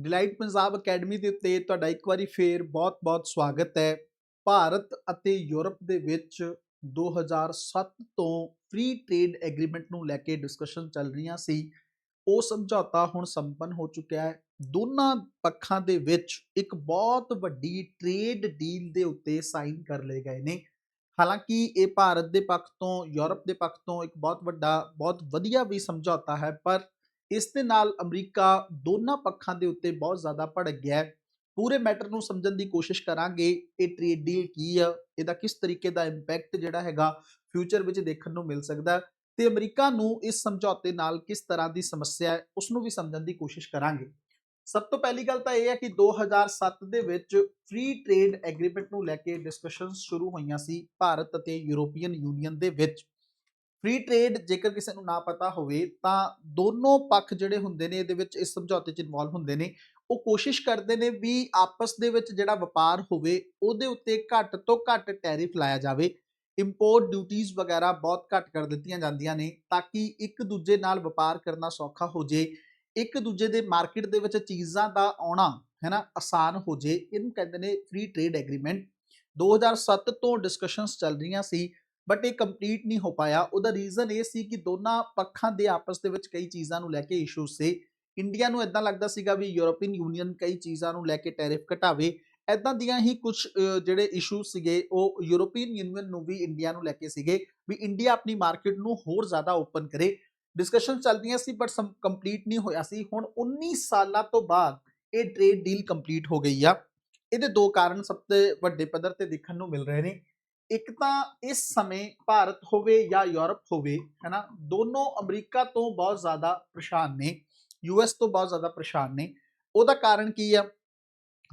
Delight Punjab academy ਦੇ ਉੱਤੇ ਤੁਹਾਡਾ ਇੱਕ ਵਾਰੀ ਫੇਰ ਬਹੁਤ-ਬਹੁਤ ਸਵਾਗਤ ਹੈ। ਭਾਰਤ ਅਤੇ ਯੂਰਪ ਦੇ ਵਿੱਚ 2007 ਤੋਂ ਫ੍ਰੀ ਟ੍ਰੇਡ ਐਗਰੀਮੈਂਟ ਨੂੰ ਲੈ ਕੇ ਡਿਸਕਸ਼ਨ ਚੱਲ ਰਹੀਆਂ ਸੀ। ਉਹ ਸਮਝੌਤਾ ਹੁਣ ਸੰਪੰਨ ਹੋ ਚੁੱਕਿਆ ਹੈ। ਦੋਨਾਂ ਪੱਖਾਂ ਦੇ ਵਿੱਚ ਇੱਕ ਬਹੁਤ ਵੱਡੀ ਟ੍ਰੇਡ ਡੀਲ ਦੇ ਉੱਤੇ ਸਾਈਨ ਕਰ ਲਏ ਗਏ ਨੇ। ਹਾਲਾਂਕਿ ਇਹ ਭਾਰਤ ਦੇ ਪੱਖ ਤੋਂ, ਯੂਰਪ ਦੇ ਪੱਖ ਤੋਂ ਇੱਕ ਬਹੁਤ ਵੱਡਾ, ਬਹੁਤ ਵਧੀਆ ਵੀ ਸਮਝੌਤਾ ਹੈ, ਪਰ ਇਸ ਦੇ ਨਾਲ ਅਮਰੀਕਾ ਦੋਨਾਂ ਪੱਖਾਂ ਦੇ ਉੱਤੇ ਬਹੁਤ ਜ਼ਿਆਦਾ ਭੜਕ ਗਿਆ ਹੈ। ਪੂਰੇ ਮੈਟਰ ਨੂੰ ਸਮਝਣ ਦੀ ਕੋਸ਼ਿਸ਼ ਕਰਾਂਗੇ, ਇਹ ਟ੍ਰੇਡ ਡੀਲ ਕੀ ਆ, ਇਹਦਾ ਕਿਸ ਤਰੀਕੇ ਦਾ ਇੰਪੈਕਟ ਜਿਹੜਾ ਹੈਗਾ ਫਿਊਚਰ ਵਿੱਚ ਦੇਖਣ ਨੂੰ ਮਿਲ ਸਕਦਾ ਹੈ ਤੇ ਅਮਰੀਕਾ ਨੂੰ ਇਸ ਸਮਝੌਤੇ ਨਾਲ ਕਿਸ ਤਰ੍ਹਾਂ ਦੀ ਸਮੱਸਿਆ ਹੈ ਉਸ ਨੂੰ ਵੀ ਸਮਝਣ ਦੀ ਕੋਸ਼ਿਸ਼ ਕਰਾਂਗੇ। ਸਭ ਤੋਂ ਪਹਿਲੀ ਗੱਲ ਤਾਂ ਇਹ ਹੈ ਕਿ 2007 ਦੇ ਵਿੱਚ ਫ੍ਰੀ ਟ੍ਰੇਡ ਐਗਰੀਮੈਂਟ ਨੂੰ ਲੈ ਕੇ ਡਿਸਕਸ਼ਨਸ ਸ਼ੁਰੂ ਹੋਈਆਂ ਸੀ, ਭਾਰਤ ਅਤੇ ਯੂਰੋਪੀਅਨ ਯੂਨੀਅਨ ਦੇ ਵਿੱਚ। ਫ੍ਰੀ ਟ੍ਰੇਡ ਜੇਕਰ ਕਿਸੇ ਨੂੰ ਨਾ ਪਤਾ ਹੋਵੇ, ਤਾਂ ਦੋਨੋਂ ਪੱਖ ਜਿਹੜੇ ਹੁੰਦੇ ਨੇ, ਇਹਦੇ ਵਿੱਚ ਇਸ ਸਮਝੌਤੇ 'ਚ ਇਨਵੋਲਵ ਹੁੰਦੇ ਨੇ। ਉਹ ਕੋਸ਼ਿਸ਼ ਕਰਦੇ ਨੇ ਵੀ ਆਪਸ ਦੇ ਵਿੱਚ ਜਿਹੜਾ ਵਪਾਰ ਹੋਵੇ, ਉਹਦੇ ਉੱਤੇ ਘੱਟ ਤੋਂ ਘੱਟ ਟੈਰਿਫ ਲਾਇਆ ਜਾਵੇ। ਇੰਪੋਰਟ ਡਿਊਟੀਆਂ ਵਗੈਰਾ ਬਹੁਤ ਘੱਟ ਕਰ ਦਿੱਤੀਆਂ ਜਾਂਦੀਆਂ ਨੇ, ਤਾਂ ਕਿ ਇੱਕ ਦੂਜੇ ਨਾਲ ਵਪਾਰ ਕਰਨਾ ਸੌਖਾ ਹੋ ਜੇ, ਇੱਕ ਦੂਜੇ ਦੇ ਮਾਰਕੀਟ ਦੇ ਵਿੱਚ ਚੀਜ਼ਾਂ ਦਾ ਆਉਣਾ ਹੈ ਨਾ ਆਸਾਨ ਹੋ ਜੇ। ਇਹਨੂੰ ਕਹਿੰਦੇ ਨੇ ਫ੍ਰੀ ਟ੍ਰੇਡ ਐਗਰੀਮੈਂਟ 2007 ਤੋਂ ਡਿਸਕਸ਼ਨਸ ਚੱਲ ਰਹੀਆਂ ਸੀ। ਬਟ ਇਹ ਕੰਪਲੀਟ ਨਹੀਂ ਹੋ ਪਾਇਆ। ਉਹਦਾ ਰੀਜ਼ਨ ਇਹ ਸੀ ਕਿ ਦੋਨਾਂ ਪੱਖਾਂ ਦੇ ਆਪਸ ਦੇ ਵਿੱਚ ਕਈ ਚੀਜ਼ਾਂ ਨੂੰ ਲੈ ਕੇ ਇਸ਼ੂ ਸੀ। ਇੰਡੀਆ ਨੂੰ ਇਦਾਂ ਲੱਗਦਾ ਸੀਗਾ ਵੀ ਯੂਰੋਪੀਅਨ ਯੂਨੀਅਨ ਕਈ ਚੀਜ਼ਾਂ ਨੂੰ ਲੈ ਕੇ ਟੈਰਿਫ ਘਟਾਵੇ। ਇਦਾਂ ਦੀਆਂ ਹੀ ਕੁਝ ਜਿਹੜੇ ਇਸ਼ੂ ਸੀਗੇ, ਉਹ ਯੂਰੋਪੀਅਨ ਯੂਨੀਅਨ ਨੂੰ ਵੀ ਇੰਡੀਆ ਨੂੰ ਲੈ ਕੇ ਸੀਗੇ ਵੀ ਇੰਡੀਆ ਆਪਣੀ ਮਾਰਕੀਟ ਨੂੰ ਹੋਰ ਜ਼ਿਆਦਾ ਓਪਨ ਕਰੇ। ਡਿਸਕਸ਼ਨ ਚੱਲਦੀਆਂ ਸੀ ਬਟ ਕੰਪਲੀਟ ਨਹੀਂ ਹੋਇਆ ਸੀ। ਹੁਣ 19 ਸਾਲਾਂ ਤੋਂ ਬਾਅਦ ਇਹ ਟ੍ਰੇਡ ਡੀਲ ਕੰਪਲੀਟ ਹੋ ਗਈ ਆ। ਇਹਦੇ ਦੋ ਕਾਰਨ ਸਭ ਤੋਂ ਵੱਡੇ ਪੱਧਰ ਤੇ ਦੇਖਣ ਨੂੰ ਮਿਲ ਰਹੇ ਨੇ। ਇੱਕ ਤਾਂ ਇਸ ਸਮੇਂ ਭਾਰਤ ਹੋਵੇ ਜਾਂ ਯੂਰਪ ਹੋਵੇ, ਹੈਨਾ, ਦੋਨੋਂ ਅਮਰੀਕਾ ਤੋਂ ਬਹੁਤ ਜ਼ਿਆਦਾ ਪਰੇਸ਼ਾਨ ਨੇ ਯੂਐਸ ਤੋਂ ਬਹੁਤ ਜ਼ਿਆਦਾ ਪਰੇਸ਼ਾਨ ਨੇ। ਉਹਦਾ ਕਾਰਨ ਕੀ ਆ?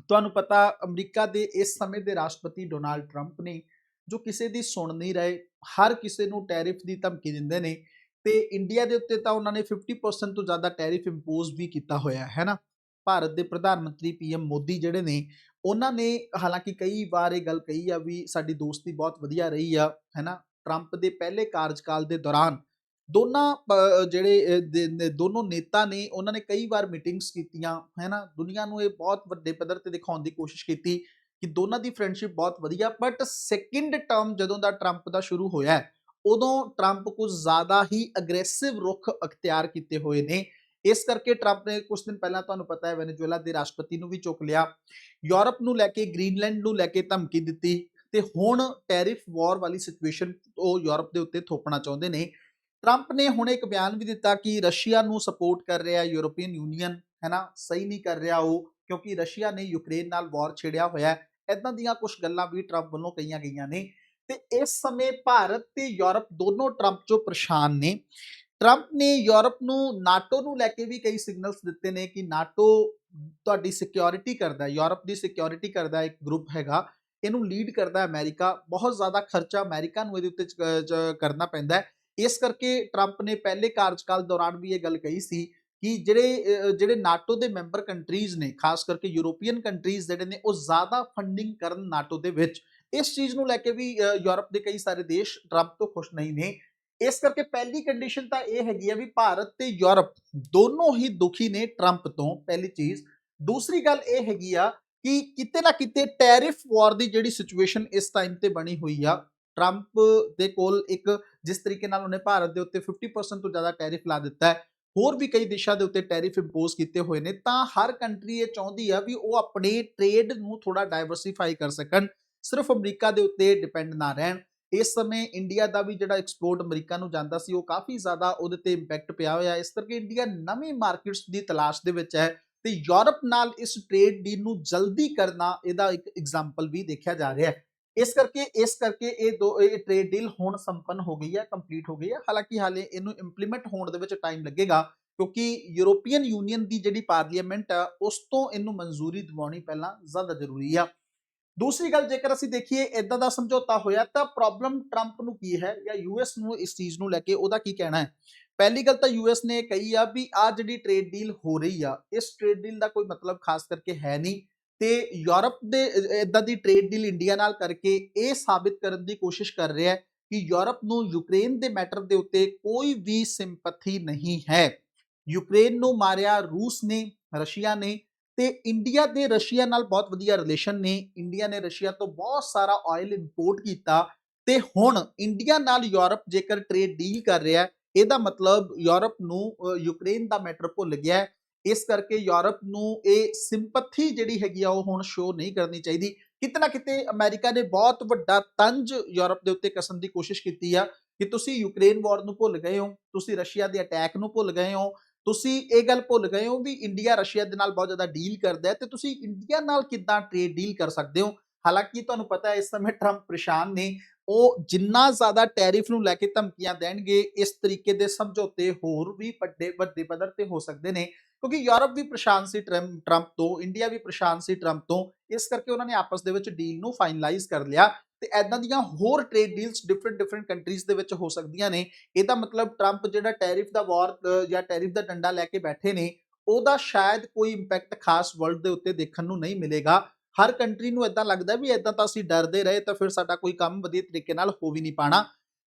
ਤੁਹਾਨੂੰ ਪਤਾ ਅਮਰੀਕਾ ਦੇ ਇਸ ਸਮੇਂ ਦੇ ਰਾਸ਼ਟਰਪਤੀ ਡੋਨਾਲਡ ਟਰੰਪ ਨੇ, ਜੋ ਕਿਸੇ ਦੀ ਸੁਣ ਨਹੀਂ ਰਹੇ, ਹਰ ਕਿਸੇ ਨੂੰ ਟੈਰਿਫ ਦੀ ਧਮਕੀ ਦਿੰਦੇ ਨੇ ਤੇ ਇੰਡੀਆ ਦੇ ਉੱਤੇ ਤਾਂ ਉਹਨਾਂ ਨੇ 50% ਤੋਂ ਜ਼ਿਆਦਾ ਟੈਰਿਫ ਇੰਪੋਜ਼ ਵੀ ਕੀਤਾ ਹੋਇਆ ਹੈ ਨਾ ਭਾਰਤ ਦੇ ਪ੍ਰਧਾਨ ਮੰਤਰੀ ਪੀਐਮ ਮੋਦੀ ਜਿਹੜੇ ਨੇ ਉਹਨਾਂ ਨੇ ਹਾਲਾਂਕਿ ਕਈ ਵਾਰ ਇਹ ਗੱਲ ਕਹੀ ਆ ਵੀ ਸਾਡੀ ਦੋਸਤੀ ਬਹੁਤ ਵਧੀਆ ਰਹੀ ਆ, ਹੈਨਾ? ਟਰੰਪ ਦੇ ਪਹਿਲੇ ਕਾਰਜਕਾਲ ਦੇ ਦੌਰਾਨ ਦੋਨਾਂ ਜਿਹੜੇ ਦੋਨੋਂ ਨੇਤਾ ਨੇ ਉਹਨਾਂ ਨੇ ਕਈ ਵਾਰ ਮੀਟਿੰਗਸ ਕੀਤੀਆਂ, ਹੈਨਾ? ਦੁਨੀਆ ਨੂੰ ਇਹ ਬਹੁਤ ਵੱਡੇ ਪੱਧਰ ਤੇ ਦਿਖਾਉਣ ਦੀ ਕੋਸ਼ਿਸ਼ ਕੀਤੀ ਕਿ ਦੋਨਾਂ ਦੀ ਫਰੈਂਡਸ਼ਿਪ ਬਹੁਤ ਵਧੀਆ, ਬਟ ਸੈਕਿੰਡ ਟਰਮ ਜਦੋਂ ਦਾ ਟਰੰਪ ਦਾ ਸ਼ੁਰੂ ਹੋਇਆ, ਉਦੋਂ ਟਰੰਪ ਕੁਝ ਜ਼ਿਆਦਾ ਹੀ ਅਗਰੈਸਿਵ ਰੁਖ ਅਖਤਿਆਰ ਕੀਤੇ ਹੋਏ ਨੇ ਇਸ ਕਰਕੇ ਟਰੰਪ ਨੇ ਕੁਝ ਦਿਨ ਪਹਿਲਾਂ ਤੁਹਾਨੂੰ ਪਤਾ ਹੈ ਵੈਨੇਜ਼ੁਏਲਾ ਦੇ ਰਾਸ਼ਟਰਪਤੀ ਨੂੰ ਵੀ ਚੁੱਕ ਲਿਆ। ਯੂਰਪ ਨੂੰ ਲੈ ਕੇ ਗ੍ਰੀਨਲੈਂਡ ਨੂੰ ਲੈ ਕੇ ਧਮਕੀ ਦਿੱਤੀ ਤੇ ਹੁਣ ਟੈਰਿਫ ਵਾਰ ਵਾਲੀ ਸਿਚੁਏਸ਼ਨ ਉਹ ਯੂਰਪ ਦੇ ਉੱਤੇ ਥੋਪਣਾ ਚਾਹੁੰਦੇ ਨੇ। ਟਰੰਪ ਨੇ ਹੁਣ ਇੱਕ ਬਿਆਨ ਵੀ ਦਿੱਤਾ ਕਿ ਰਸ਼ੀਆ ਨੂੰ ਸਪੋਰਟ ਕਰ ਰਿਹਾ ਯੂਰੋਪੀਅਨ ਯੂਨੀਅਨ ਹੈ ਨਾ ਸਹੀ ਨਹੀਂ ਕਰ ਰਿਹਾ ਉਹ, ਕਿਉਂਕਿ ਰਸ਼ੀਆ ਨੇ ਯੂਕਰੇਨ ਨਾਲ ਵਾਰ ਛੇੜਿਆ ਹੋਇਆ ਹੈ। ਇਦਾਂ ਦੀਆਂ ਕੁਝ ਗੱਲਾਂ ਵੀ ਟਰੰਪ ਵੱਲੋਂ ਕਹੀਆਂ ਗਈਆਂ ਨੇ ਤੇ ਇਸ ਸਮੇਂ ਭਾਰਤ ਤੇ ਯੂਰਪ ਦੋਨੋਂ ਟਰੰਪ 'ਚੋਂ ਪਰੇਸ਼ਾਨ ਨੇ। ਟਰੰਪ ਨੇ ਯੂਰਪ ਨੂੰ ਨਾਟੋ ਨੂੰ ਲੈ ਕੇ ਵੀ ਕਈ ਸਿਗਨਲਸ ਦਿੱਤੇ ਨੇ ਕਿ ਨਾਟੋ ਤੁਹਾਡੀ ਸਿਕਿਉਰਿਟੀ ਕਰਦਾ ਯੂਰਪ ਦੀ ਸਿਕਿਉਰਿਟੀ ਕਰਦਾ ਇੱਕ ਗਰੁੱਪ ਹੈਗਾ, ਇਹਨੂੰ ਲੀਡ ਕਰਦਾ ਅਮਰੀਕਾ ਬਹੁਤ ਜ਼ਿਆਦਾ ਖਰਚਾ ਅਮਰੀਕਾ ਨੂੰ ਇਹਦੇ ਉੱਤੇ ਕਰਨਾ ਪੈਂਦਾ ਹੈ। ਇਸ ਕਰਕੇ ਟਰੰਪ ਨੇ ਪਹਿਲੇ ਕਾਰਜਕਾਲ ਦੌਰਾਨ ਵੀ ਇਹ ਗੱਲ ਕਹੀ ਸੀ ਕਿ ਜਿਹੜੇ ਜਿਹੜੇ ਨਾਟੋ ਦੇ ਮੈਂਬਰ ਕੰਟਰੀਜ਼ ਨੇ, ਖਾਸ ਕਰਕੇ ਯੂਰੋਪੀਅਨ ਕੰਟਰੀਜ਼ ਜਿਹੜੇ ਨੇ, ਉਹ ਜ਼ਿਆਦਾ ਫੰਡਿੰਗ ਕਰਨ ਨਾਟੋ ਦੇ ਵਿੱਚ। ਇਸ ਚੀਜ਼ ਨੂੰ ਲੈ ਕੇ ਵੀ ਯੂਰਪ ਦੇ ਕਈ ਸਾਰੇ ਦੇਸ਼ ਟਰੰਪ ਤੋਂ ਖੁਸ਼ ਨਹੀਂ ਨੇ। ਇਸ ਕਰਕੇ ਪਹਿਲੀ ਕੰਡੀਸ਼ਨ ਤਾਂ ਇਹ ਹੈਗੀ ਆ ਵੀ ਭਾਰਤ ਤੇ ਯੂਰਪ ਦੋਨੋਂ ਹੀ ਦੁਖੀ ਨੇ ਟਰੰਪ ਤੋਂ, ਪਹਿਲੀ ਚੀਜ਼। ਦੂਸਰੀ ਗੱਲ ਇਹ ਹੈਗੀ ਆ ਕਿ ਕਿਤੇ ਨਾ ਕਿਤੇ ਟੈਰਿਫ ਵਾਰ ਦੀ ਜਿਹੜੀ ਸਿਚੁਏਸ਼ਨ ਇਸ ਟਾਈਮ ਤੇ ਬਣੀ ਹੋਈ ਆ, ਟਰੰਪ ਦੇ ਕੋਲ ਇੱਕ ਜਿਸ ਤਰੀਕੇ ਨਾਲ ਉਹਨੇ ਭਾਰਤ ਦੇ ਉੱਤੇ 50% ਤੋਂ ਜ਼ਿਆਦਾ ਟੈਰਿਫ ਲਾ ਦਿੱਤਾ ਹੈ, ਹੋਰ ਵੀ ਕਈ ਦੇਸ਼ਾਂ ਦੇ ਉੱਤੇ ਟੈਰਿਫ ਇੰਪੋਜ਼ ਕੀਤੇ ਹੋਏ ਨੇ, ਤਾਂ ਹਰ ਕੰਟਰੀ ਇਹ ਚਾਹੁੰਦੀ ਆ ਵੀ ਉਹ ਆਪਣੇ ਟ੍ਰੇਡ ਨੂੰ ਥੋੜਾ ਡਾਈਵਰਸਿਫਾਈ ਕਰ ਸਕਣ, ਸਿਰਫ ਅਮਰੀਕਾ ਦੇ ਉੱਤੇ ਡਿਪੈਂਡ ਨਾ ਰਹਿਣ। ਇਸ ਸਮੇਂ ਇੰਡੀਆ ਦਾ ਵੀ ਜਿਹੜਾ ਐਕਸਪੋਰਟ ਅਮਰੀਕਾ ਨੂੰ ਜਾਂਦਾ ਸੀ, ਉਹ ਕਾਫੀ ਜ਼ਿਆਦਾ ਉਹਦੇ ਤੇ ਇੰਪੈਕਟ ਪਿਆ ਹੋਇਆ ਇਸ ਕਰਕੇ ਇੰਡੀਆ ਨਵੀਂ ਮਾਰਕੀਟਸ ਦੀ ਤਲਾਸ਼ ਦੇ ਵਿੱਚ ਹੈ ਤੇ ਯੂਰਪ ਨਾਲ ਇਸ ਟ੍ਰੇਡ ਡੀਲ ਨੂੰ ਜਲਦੀ ਕਰਨਾ ਇਹਦਾ ਇੱਕ ਐਗਜ਼ਾਮਪਲ ਵੀ ਦੇਖਿਆ ਜਾ ਰਿਹਾ ਹੈ। ਇਸ ਕਰਕੇ ਇਸ ਕਰਕੇ ਇਹ ਦੋ, ਇਹ ਟ੍ਰੇਡ ਡੀਲ ਹੁਣ ਸੰਪੰਨ ਹੋ ਗਈ ਹੈ ਕੰਪਲੀਟ ਹੋ ਗਈ ਹੈ। ਹਾਲਾਂਕਿ ਹਾਲੇ ਇਹਨੂੰ ਇੰਪਲੀਮੈਂਟ ਹੋਣ ਦੇ ਵਿੱਚ ਟਾਈਮ ਲੱਗੇਗਾ ਕਿਉਂਕਿ ਯੂਰੋਪੀਅਨ ਯੂਨੀਅਨ ਦੀ ਜਿਹੜੀ ਪਾਰਲੀਮੈਂਟ ਆ ਉਸ ਤੋਂ ਇਹਨੂੰ ਮਨਜ਼ੂਰੀ ਦਿਵਾਉਣੀ ਪਹਿਲਾਂ ਜ਼ਿਆਦਾ ਜ਼ਰੂਰੀ ਆ। ਦੂਸਰੀ ਗੱਲ ਜੇਕਰ ਅਸੀਂ ਦੇਖੀਏ ਇਦਾਂ ਦਾ ਸਮਝੌਤਾ ਹੋਇਆ ਤਾਂ ਪ੍ਰੋਬਲਮ ਟਰੰਪ ਨੂੰ ਕੀ ਹੈ ਜਾਂ ਯੂਐਸ ਨੂੰ ਇਸ ਚੀਜ਼ ਨੂੰ ਲੈ ਕੇ ਉਹਦਾ ਕੀ ਕਹਿਣਾ ਹੈ? ਪਹਿਲੀ ਗੱਲ ਤਾਂ ਯੂਐਸ ਨੇ ਕਹੀ ਆ ਵੀ ਆ ਜਿਹੜੀ ਟ੍ਰੇਡ ਡੀਲ ਹੋ ਰਹੀ ਆ, ਇਸ ਟ੍ਰੇਡ ਡੀਲ ਦਾ ਕੋਈ ਮਤਲਬ ਖਾਸ ਕਰਕੇ ਹੈ ਨਹੀਂ ਤੇ ਯੂਰਪ ਦੇ ਇਦਾਂ ਦੀ ਟ੍ਰੇਡ ਡੀਲ ਇੰਡੀਆ ਨਾਲ ਕਰਕੇ ਇਹ ਸਾਬਿਤ ਕਰਨ ਦੀ ਕੋਸ਼ਿਸ਼ ਕਰ ਰਿਹਾ ਹੈ ਕਿ ਯੂਰਪ ਨੂੰ ਯੂਕਰੇਨ ਦੇ ਮੈਟਰ ਦੇ ਉੱਤੇ ਕੋਈ ਵੀ ਸਿੰਪਥੀ ਨਹੀਂ ਹੈ। ਯੂਕਰੇਨ ਨੂੰ ਮਾਰਿਆ ਰੂਸ ਨੇ, ਰਸ਼ੀਆ ਨੇ ਤੇ ਇੰਡੀਆ ਦੇ ਰਸ਼ੀਆ ਨਾਲ ਬਹੁਤ ਵਧੀਆ ਰਿਲੇਸ਼ਨ ਨੇ। ਇੰਡੀਆ ਨੇ ਰਸ਼ੀਆ ਤੋਂ ਬਹੁਤ ਸਾਰਾ ਆਇਲ ਇੰਪੋਰਟ ਕੀਤਾ ਤੇ ਹੁਣ ਇੰਡੀਆ ਨਾਲ ਯੂਰਪ ਜੇਕਰ ਟ੍ਰੇਡ ਡੀਲ ਕਰ ਰਿਹਾ ਹੈ, ਇਹਦਾ ਮਤਲਬ ਯੂਰਪ ਨੂੰ ਯੂਕਰੇਨ ਦਾ ਮੈਟਰ ਭੁੱਲ ਗਿਆ ਇਸ ਕਰਕੇ ਯੂਰਪ ਨੂੰ ਇਹ ਸਿੰਪਥੀ ਜਿਹੜੀ ਹੈਗੀ ਆ, ਉਹ ਹੁਣ ਸ਼ੋ ਨਹੀਂ ਕਰਨੀ ਚਾਹੀਦੀ। ਕਿਤੇ ਨਾ ਕਿਤੇ ਅਮਰੀਕਾ ਨੇ ਬਹੁਤ ਵੱਡਾ ਤੰਜ ਯੂਰਪ ਦੇ ਉੱਤੇ ਕਸਣ ਦੀ ਕੋਸ਼ਿਸ਼ ਕੀਤੀ ਆ ਕਿ ਤੁਸੀਂ ਯੂਕਰੇਨ ਵਾਰ ਨੂੰ ਭੁੱਲ ਗਏ ਹੋ, ਤੁਸੀਂ ਰਸ਼ੀਆ ਦੇ ਅਟੈਕ ਨੂੰ ਭੁੱਲ ਗਏ ਹੋ। ਤੁਸੀਂ ਇਹ ਗੱਲ ਭੁੱਲ ਗਏ ਹੋ ਵੀ ਇੰਡੀਆ ਰਸ਼ੀਆ ਦੇ ਨਾਲ ਬਹੁਤ ਜ਼ਿਆਦਾ ਡੀਲ ਕਰਦਾ ਹੈ ਤੇ ਤੁਸੀਂ ਇੰਡੀਆ ਨਾਲ ਕਿੱਦਾਂ ਟ੍ਰੇਡ ਡੀਲ ਕਰ ਸਕਦੇ ਹੋ? ਹਾਲਾਂਕਿ ਤੁਹਾਨੂੰ ਪਤਾ ਹੈ ਇਸ ਸਮੇਂ ਟਰੰਪ ਪਰੇਸ਼ਾਨ ਨੇ, ਉਹ ਜਿੰਨਾ ਜ਼ਿਆਦਾ ਟੈਰਿਫ ਨੂੰ ਲੈ ਕੇ ਧਮਕੀਆਂ ਦੇਣਗੇ, ਇਸ ਤਰੀਕੇ ਦੇ ਸਮਝੌਤੇ ਹੋਰ ਵੀ ਵੱਡੇ ਵੱਡੇ ਪੱਧਰ ਤੇ ਹੋ ਸਕਦੇ ਨੇ, ਕਿਉਂਕਿ ਯੂਰਪ ਵੀ ਪਰੇਸ਼ਾਨ ਸੀ ਟਰੰਪ ਟਰੰਪ ਤੋਂ ਇੰਡੀਆ ਵੀ ਪਰੇਸ਼ਾਨ ਸੀ ਟਰੰਪ ਤੋਂ, ਇਸ ਕਰਕੇ ਉਹਨਾਂ ਨੇ ਆਪਸ ਦੇ ਵਿੱਚ ਡੀਲ ਨੂੰ ਫਾਈਨਲਾਈਜ਼ ਕਰ ਲਿਆ। ਤੇ ਐਦਾਂ ਦੀਆਂ ਹੋਰ trade deals different different countries ਦੇ ਵਿੱਚ ਹੋ ਸਕਦੀਆਂ ਨੇ। ਇਹਦਾ ਮਤਲਬ ਟਰੰਪ ਜਿਹੜਾ ਟੈਰਿਫ ਦਾ ਵਾਰ ਜਾਂ ਟੈਰਿਫ ਦਾ ਡੰਡਾ ਲੈ ਕੇ ਬੈਠੇ ਨੇ, ਉਹਦਾ ਸ਼ਾਇਦ ਕੋਈ ਇੰਪੈਕਟ ਖਾਸ ਵਰਲਡ ਦੇ ਉੱਤੇ ਦੇਖਣ ਨੂੰ ਨਹੀਂ ਮਿਲੇਗਾ। ਹਰ ਕੰਟਰੀ ਨੂੰ ਇਦਾਂ ਲੱਗਦਾ ਵੀ ਇਦਾਂ ਤਾਂ ਅਸੀਂ ਡਰਦੇ ਰਹੇ, ਤਾਂ ਫਿਰ ਸਾਡਾ ਕੋਈ ਕੰਮ ਵਧੀਆ ਤਰੀਕੇ ਨਾਲ ਹੋ ਵੀ ਨਹੀਂ ਪਾਣਾ।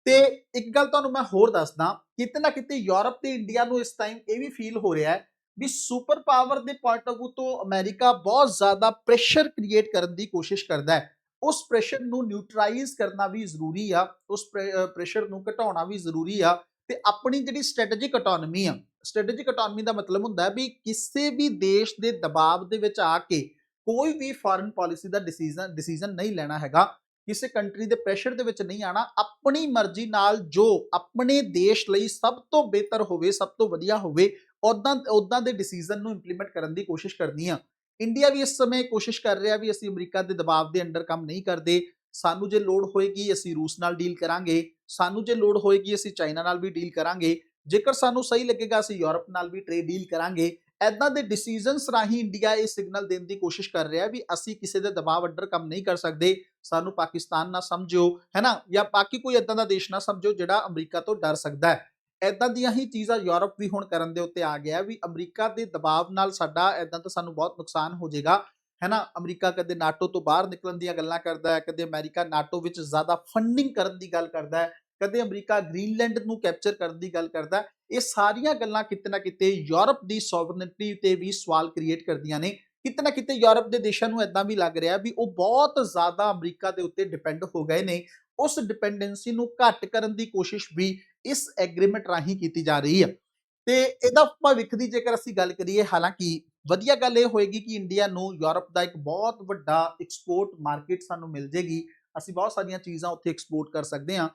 ਤੇ ਇੱਕ ਗੱਲ ਤੁਹਾਨੂੰ ਮੈਂ ਹੋਰ ਦੱਸਦਾ, ਕਿਤੇ ਨਾ ਕਿਤੇ ਯੂਰਪ ਤੇ ਇੰਡੀਆ ਨੂੰ ਇਸ ਟਾਈਮ ਇਹ ਵੀ ਫੀਲ ਹੋ ਰਿਹਾ ਹੈ ਵੀ ਸੁਪਰ ਪਾਵਰ ਦੇ ਪੁਆਇੰਟ ਆਫ View ਤੋਂ ਅਮਰੀਕਾ ਬਹੁਤ ਜ਼ਿਆਦਾ ਪ੍ਰੈਸ਼ਰ ਕ੍ਰੀਏਟ ਕਰਨ ਦੀ ਕੋਸ਼ਿਸ਼ ਕਰਦਾ ਹੈ। ਉਸ ਪ੍ਰੈਸ਼ਰ ਨੂੰ ਨਿਊਟਰਲਾਈਜ਼ ਕਰਨਾ ਵੀ ਜ਼ਰੂਰੀ ਆ, ਉਸ ਪ੍ਰੈਸ਼ਰ ਨੂੰ ਘਟਾਉਣਾ ਵੀ ਜ਼ਰੂਰੀ ਆ ਤੇ ਆਪਣੀ ਜਿਹੜੀ ਸਟ੍ਰੈਟੇਜਿਕ ਆਟੋਨਮੀ ਆ ਸਟ੍ਰੈਟੇਜਿਕ ਆਟੋਨਮੀ ਦਾ ਮਤਲਬ ਹੁੰਦਾ ਹੈ ਵੀ ਕਿਸੇ ਵੀ ਦੇਸ਼ ਦੇ ਦਬਾਅ ਦੇ ਵਿੱਚ ਆ ਕੇ ਕੋਈ ਵੀ ਫੋਰਨ ਪਾਲਿਸੀ ਦਾ ਡਿਸੀਜਨ ਡਿਸੀਜਨ ਨਹੀਂ ਲੈਣਾ ਹੈਗਾ, ਕਿਸੇ ਕੰਟਰੀ ਦੇ ਪ੍ਰੈਸ਼ਰ ਦੇ ਵਿੱਚ ਨਹੀਂ ਆਣਾ ਆਪਣੀ ਮਰਜ਼ੀ ਨਾਲ ਜੋ ਆਪਣੇ ਦੇਸ਼ ਲਈ ਸਭ ਤੋਂ ਬਿਹਤਰ ਹੋਵੇ, ਸਭ ਤੋਂ ਵਧੀਆ ਹੋਵੇ ਉਦਾਂ ਉਦਾਂ ਦੇ ਡਿਸੀਜਨ ਨੂੰ ਇੰਪਲੀਮੈਂਟ ਕਰਨ ਦੀ ਕੋਸ਼ਿਸ਼ ਕਰਨੀ ਆ। ਇੰਡੀਆ ਵੀ ਇਸ ਸਮੇਂ ਕੋਸ਼ਿਸ਼ ਕਰ ਰਿਹਾ ਵੀ ਅਸੀਂ ਅਮਰੀਕਾ ਦੇ ਦਬਾਅ ਦੇ ਅੰਡਰ ਕੰਮ ਨਹੀਂ ਕਰਦੇ। ਸਾਨੂੰ ਜੇ ਲੋੜ ਹੋਏਗੀ ਅਸੀਂ ਰੂਸ ਨਾਲ ਡੀਲ ਕਰਾਂਗੇ। ਸਾਨੂੰ ਜੇ ਲੋੜ ਹੋਏਗੀ ਅਸੀਂ ਚਾਈਨਾ ਨਾਲ ਵੀ ਡੀਲ ਕਰਾਂਗੇ। ਜੇਕਰ ਸਾਨੂੰ ਸਹੀ ਲੱਗੇਗਾ ਅਸੀਂ ਯੂਰਪ ਨਾਲ ਵੀ ਟ੍ਰੇਡ ਡੀਲ ਕਰਾਂਗੇ। ਐਦਾਂ ਦੇ ਡਿਸੀਜਨਸ ਰਾਹੀਂ ਇੰਡੀਆ ਇਹ ਸਿਗਨਲ ਦੇਣ ਦੀ ਕੋਸ਼ਿਸ਼ ਕਰ ਰਿਹਾ ਵੀ ਅਸੀਂ ਕਿਸੇ ਦੇ ਦਬਾਅ ਅੰਡਰ ਕੰਮ ਨਹੀਂ ਕਰ ਸਕਦੇ। ਸਾਨੂੰ ਪਾਕਿਸਤਾਨ ਨਾ ਸਮਝੋ ਹੈਨਾ ਜਾਂ ਬਾਕੀ ਕੋਈ ਐਦਾਂ ਦਾ ਦੇਸ਼ ਨਾ ਸਮਝੋ ਜਿਹੜਾ ਅਮਰੀਕਾ ਤੋਂ ਡਰ ਸਕਦਾ ਹੈ। ਐਦਾਂ ਦੀਆਂ ਹੀ ਚੀਜ਼ਾਂ ਯੂਰਪ ਵੀ ਹੁਣ ਕਰਨ ਦੇ ਉੱਤੇ ਆ ਗਿਆ ਵੀ ਅਮਰੀਕਾ ਦੇ ਦਬਾਅ ਨਾਲ ਸਾਡਾ ਐਦਾਂ ਤਾਂ ਸਾਨੂੰ ਬਹੁਤ ਨੁਕਸਾਨ ਹੋ ਜਾਏਗਾ ਹੈਨਾ ਅਮਰੀਕਾ ਕਦੇ ਨਾਟੋ ਤੋਂ ਬਾਹਰ ਨਿਕਲਣ ਦੀਆਂ ਗੱਲਾਂ ਕਰਦਾ ਹੈ, ਕਦੇ ਅਮਰੀਕਾ ਨਾਟੋ ਵਿੱਚ ਜ਼ਿਆਦਾ ਫੰਡਿੰਗ ਕਰਨ ਦੀ ਗੱਲ ਕਰਦਾ ਹੈ, ਕਦੇ ਅਮਰੀਕਾ ਗ੍ਰੀਨਲੈਂਡ ਨੂੰ ਕੈਪਚਰ ਕਰਨ ਦੀ ਗੱਲ ਕਰਦਾ ਇਹ ਸਾਰੀਆਂ ਗੱਲਾਂ ਕਿਤੇ ਨਾ ਕਿਤੇ ਯੂਰਪ ਦੀ ਸੋਵਰਨਿਟੀ ਤੇ ਵੀ ਸਵਾਲ ਕ੍ਰੀਏਟ ਕਰਦੀਆਂ ਨੇ। ਕਿਤੇ ਨਾ ਕਿਤੇ ਯੂਰਪ ਦੇ ਦੇਸ਼ਾਂ ਨੂੰ ਐਦਾਂ ਵੀ ਲੱਗ ਰਿਹਾ ਵੀ ਉਹ ਬਹੁਤ ਜ਼ਿਆਦਾ ਅਮਰੀਕਾ ਦੇ ਉੱਤੇ ਡਿਪੈਂਡ ਹੋ ਗਏ ਨੇ। ਉਸ ਡਿਪੈਂਡੈਂਸੀ ਨੂੰ ਘੱਟ ਕਰਨ ਦੀ ਕੋਸ਼ਿਸ਼ ਵੀ ਇਸ ਐਗਰੀਮੈਂਟ ਰਾਹੀਂ ਕੀਤੀ ਜਾ ਰਹੀ ਹੈ ਤੇ ਇਹਦਾ ਭਵਿੱਖ ਦੀ ਜੇਕਰ ਅਸੀਂ ਗੱਲ ਕਰੀਏ, ਹਾਲਾਂਕਿ ਵਧੀਆ ਗੱਲ ਇਹ ਹੋਏਗੀ ਕਿ ਇੰਡੀਆ ਨੂੰ ਯੂਰਪ ਦਾ ਇੱਕ ਬਹੁਤ ਵੱਡਾ ਐਕਸਪੋਰਟ ਮਾਰਕੀਟ ਸਾਨੂੰ ਮਿਲ ਜੇਗੀ। ਅਸੀਂ ਬਹੁਤ ਸਾਰੀਆਂ ਚੀਜ਼ਾਂ ਉੱਥੇ ਐਕਸਪੋਰਟ ਕਰ ਸਕਦੇ ਹਾਂ।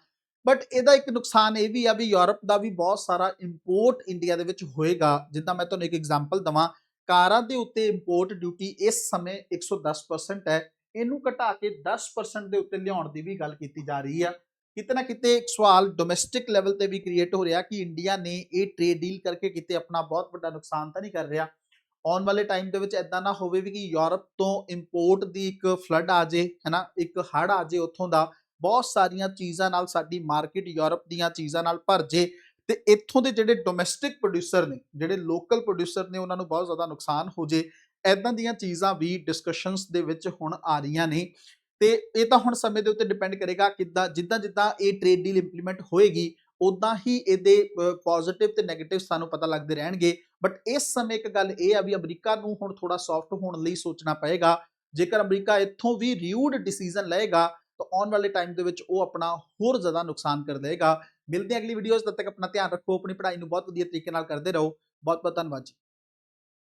ਬਟ ਇਹਦਾ ਇੱਕ ਨੁਕਸਾਨ ਇਹ ਵੀ ਆ ਵੀ ਯੂਰਪ ਦਾ ਵੀ ਬਹੁਤ ਸਾਰਾ ਇੰਪੋਰਟ ਇੰਡੀਆ ਦੇ ਵਿੱਚ ਹੋਏਗਾ। ਜਿੱਦਾਂ ਮੈਂ ਤੁਹਾਨੂੰ ਇੱਕ ਐਗਜ਼ਾਮਪਲ ਦਵਾਂ ਕਾਰਾਂ ਦੇ ਉੱਤੇ ਇੰਪੋਰਟ ਡਿਊਟੀ ਇਸ ਸਮੇਂ 110% ਹੈ। ਇਹਨੂੰ ਘਟਾ ਕੇ 10% ਦੇ ਉੱਤੇ ਲਿਆਉਣ ਦੀ ਵੀ ਗੱਲ ਕੀਤੀ ਜਾ ਰਹੀ ਆ। ਕਿਤੇ ਨਾ ਕਿਤੇ ਇੱਕ ਸਵਾਲ ਡੋਮੈਸਟਿਕ ਲੈਵਲ ਤੇ ਵੀ ਕ੍ਰੀਏਟ ਹੋ ਰਿਹਾ ਕਿ ਇੰਡੀਆ ਨੇ ਇਹ ਟ੍ਰੇਡ ਡੀਲ ਕਰਕੇ ਕਿਤੇ ਆਪਣਾ ਬਹੁਤ ਵੱਡਾ ਨੁਕਸਾਨ ਤਾਂ ਨਹੀਂ ਕਰ ਰਿਹਾ। ਆਉਣ ਵਾਲੇ ਟਾਈਮ ਦੇ ਵਿੱਚ ਐਦਾਂ ਨਾ ਹੋਵੇ ਵੀ ਕਿ ਯੂਰਪ ਤੋਂ ਇੰਪੋਰਟ ਦੀ ਇੱਕ ਫਲੱਡ ਆ ਜੇ, ਹੈਨਾ, ਇੱਕ ਹੜ ਆ ਜੇ ਉੱਥੋਂ ਦਾ, ਬਹੁਤ ਸਾਰੀਆਂ ਚੀਜ਼ਾਂ ਨਾਲ ਸਾਡੀ ਮਾਰਕੀਟ ਯੂਰਪ ਦੀਆਂ ਚੀਜ਼ਾਂ ਨਾਲ ਭਰ ਜੇ। ਤੇ ਇੱਥੋਂ ਦੇ ਜਿਹੜੇ ਡੋਮੈਸਟਿਕ ਪ੍ਰੋਡਿਊਸਰ ਨੇ, ਜਿਹੜੇ ਲੋਕਲ ਪ੍ਰੋਡਿਊਸਰ ਨੇ, ਉਹਨਾਂ ਨੂੰ ਬਹੁਤ ਜ਼ਿਆਦਾ ਨੁਕਸਾਨ ਹੋ ਜੇ ਐਦਾਂ ਦੀਆਂ ਚੀਜ਼ਾਂ ਵੀ ਡਿਸਕਸ਼ਨਸ ਦੇ ਵਿੱਚ ਹੁਣ ਆ ਰਹੀਆਂ ਨੇ। ਤੇ ਇਹ ਤਾਂ ਹੁਣ ਸਮੇਂ ਦੇ ਉੱਤੇ ਡਿਪੈਂਡ ਕਰੇਗਾ ਕਿੱਦਾਂ, ਜਿੱਦਾਂ ਜਿੱਦਾਂ ਇਹ ਟ੍ਰੇਡ ਡੀਲ ਇੰਪਲੀਮੈਂਟ ਹੋਏਗੀ ਉਦਾਂ ਹੀ ਇਹਦੇ ਪੋਜ਼ਿਟਿਵ ਤੇ 네ਗੇਟਿਵ ਸਾਨੂੰ ਪਤਾ ਲੱਗਦੇ ਰਹਿਣਗੇ। ਬਟ ਇਸ ਸਮੇਂ ਇੱਕ ਗੱਲ ਇਹ ਆ ਵੀ ਅਮਰੀਕਾ ਨੂੰ ਹੁਣ ਥੋੜਾ ਸੌਫਟ ਹੋਣ ਲਈ ਸੋਚਣਾ ਪਏਗਾ। ਜੇਕਰ ਅਮਰੀਕਾ ਇੱਥੋਂ ਵੀ ਰਿਊਡ ਡਿਸੀਜਨ ਲਏਗਾ, ਤਾਂ ਆਉਣ ਵਾਲੇ ਟਾਈਮ ਦੇ ਵਿੱਚ ਉਹ ਆਪਣਾ ਹੋਰ ਜ਼ਿਆਦਾ ਨੁਕਸਾਨ ਕਰ ਲਏਗਾ। ਮਿਲਦੇ ਅਗਲੀ ਵੀਡੀਓਜ਼ ਤਦ ਤੱਕ ਆਪਣਾ ਧਿਆਨ ਰੱਖੋ, ਆਪਣੀ ਪੜ੍ਹਾਈ ਨੂੰ ਬਹੁਤ ਵਧੀਆ ਤਰੀਕੇ ਨਾਲ ਕਰਦੇ ਰਹੋ। ਬਹੁਤ ਬਹੁਤ ਧੰਨਵਾਦ ਜੀ।